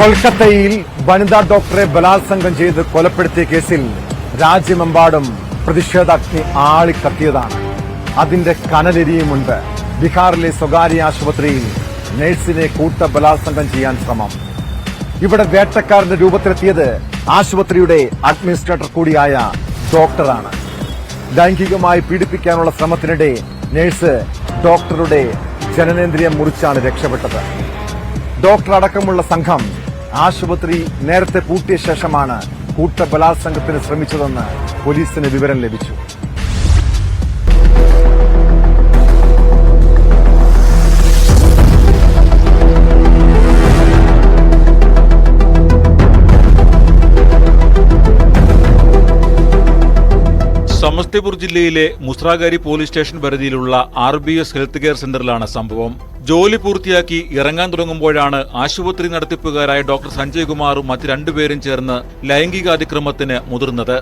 കൊൽക്കത്തയിൽ വനിതാ ഡോക്ടറെ ബലാത്സംഗം ചെയ്ത് കൊലപ്പെടുത്തിയ കേസിൽ രാജ്യമെമ്പാടും പ്രതിഷേധാഗ്നി ആളിക്കത്തിയതാണ്. അതിന്റെ കനലെരിയുമുണ്ട്. ബീഹാറിലെ സ്വകാര്യ ആശുപത്രിയിൽ നഴ്സിനെ കൂട്ട ബലാത്സംഗം ചെയ്യാൻ ശ്രമം. ഇവിടെ വേട്ടക്കാരന്റെ രൂപത്തിലെത്തിയത് ആശുപത്രിയുടെ അഡ്മിനിസ്ട്രേറ്റർ കൂടിയായ ഡോക്ടറാണ്. ലൈംഗികമായി പീഡിപ്പിക്കാനുള്ള ശ്രമത്തിനിടെ നഴ്സ് ഡോക്ടറുടെ ജനനേന്ദ്രിയം മുറിച്ചാണ് രക്ഷപ്പെട്ടത്. ഡോക്ടർ അടക്കമുള്ള സംഘം ആശുപത്രി നേരത്തെ പൂട്ടിയ ശേഷമാണ് കൂട്ട ബലാത്സംഗത്തിന് ശ്രമിച്ചതെന്ന് പോലീസിന് വിവരം ലഭിച്ചു. സമസ്തിപൂർ ജില്ലയിലെ മുസ്രാഗാരി പോലീസ് സ്റ്റേഷൻ പരിധിയിലുള്ള R B S health care സെന്ററിലാണ് സംഭവം. ജോലി പൂർത്തിയാക്കി ഇറങ്ങാൻ തുടങ്ങുമ്പോഴാണ് ആശുപത്രി നടത്തിപ്പുകാരായ ഡോക്ടർ സഞ്ജയ് കുമാറും മറ്റ് രണ്ടുപേരും ചേർന്ന് ലൈംഗികാതിക്രമത്തിന് മുതിർന്നത്.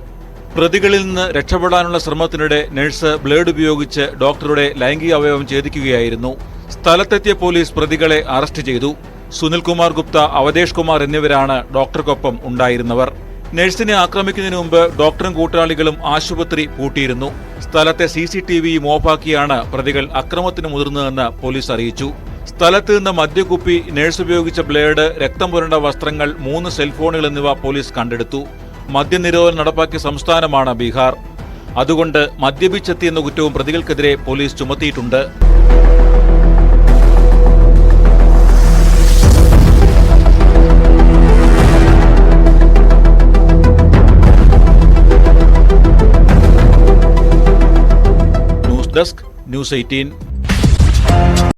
പ്രതികളിൽ നിന്ന് രക്ഷപ്പെടാനുള്ള ശ്രമത്തിനിടെ നഴ്സ് ബ്ലേഡ് ഉപയോഗിച്ച് ഡോക്ടറുടെ ലൈംഗിക അവയവം ഛേദിക്കുകയായിരുന്നു. സ്ഥലത്തെത്തിയ പോലീസ് പ്രതികളെ അറസ്റ്റ് ചെയ്തു. സുനിൽകുമാർ ഗുപ്ത അവതേഷ് കുമാർ എന്നിവരാണ് ഡോക്ടർക്കൊപ്പം ഉണ്ടായിരുന്നവർ. നഴ്സിനെ ആക്രമിക്കുന്നതിന് മുമ്പ് ഡോക്ടറും കൂട്ടാളികളും ആശുപത്രി പൂട്ടിയിരുന്നു. സ്ഥലത്തെ സി സി ടി വിയും ഓഫാക്കിയാണ് പ്രതികൾ അക്രമത്തിന് മുതിർന്നതെന്ന് പോലീസ് അറിയിച്ചു. സ്ഥലത്ത് നിന്ന് മദ്യക്കുപ്പി നഴ്സ് ഉപയോഗിച്ച ബ്ലേഡ് രക്തം പുരണ്ട വസ്ത്രങ്ങൾ മൂന്ന് സെൽഫോണുകൾ എന്നിവ പോലീസ് കണ്ടെടുത്തു. മദ്യനിരോധനം നടപ്പാക്കിയ സംസ്ഥാനമാണ് ബീഹാർ. അതുകൊണ്ട് മദ്യപിച്ചെത്തിയെന്ന കുറ്റവും പ്രതികൾക്കെതിരെ പോലീസ് ചുമത്തിയിട്ടുണ്ട്. Desk news eighteen.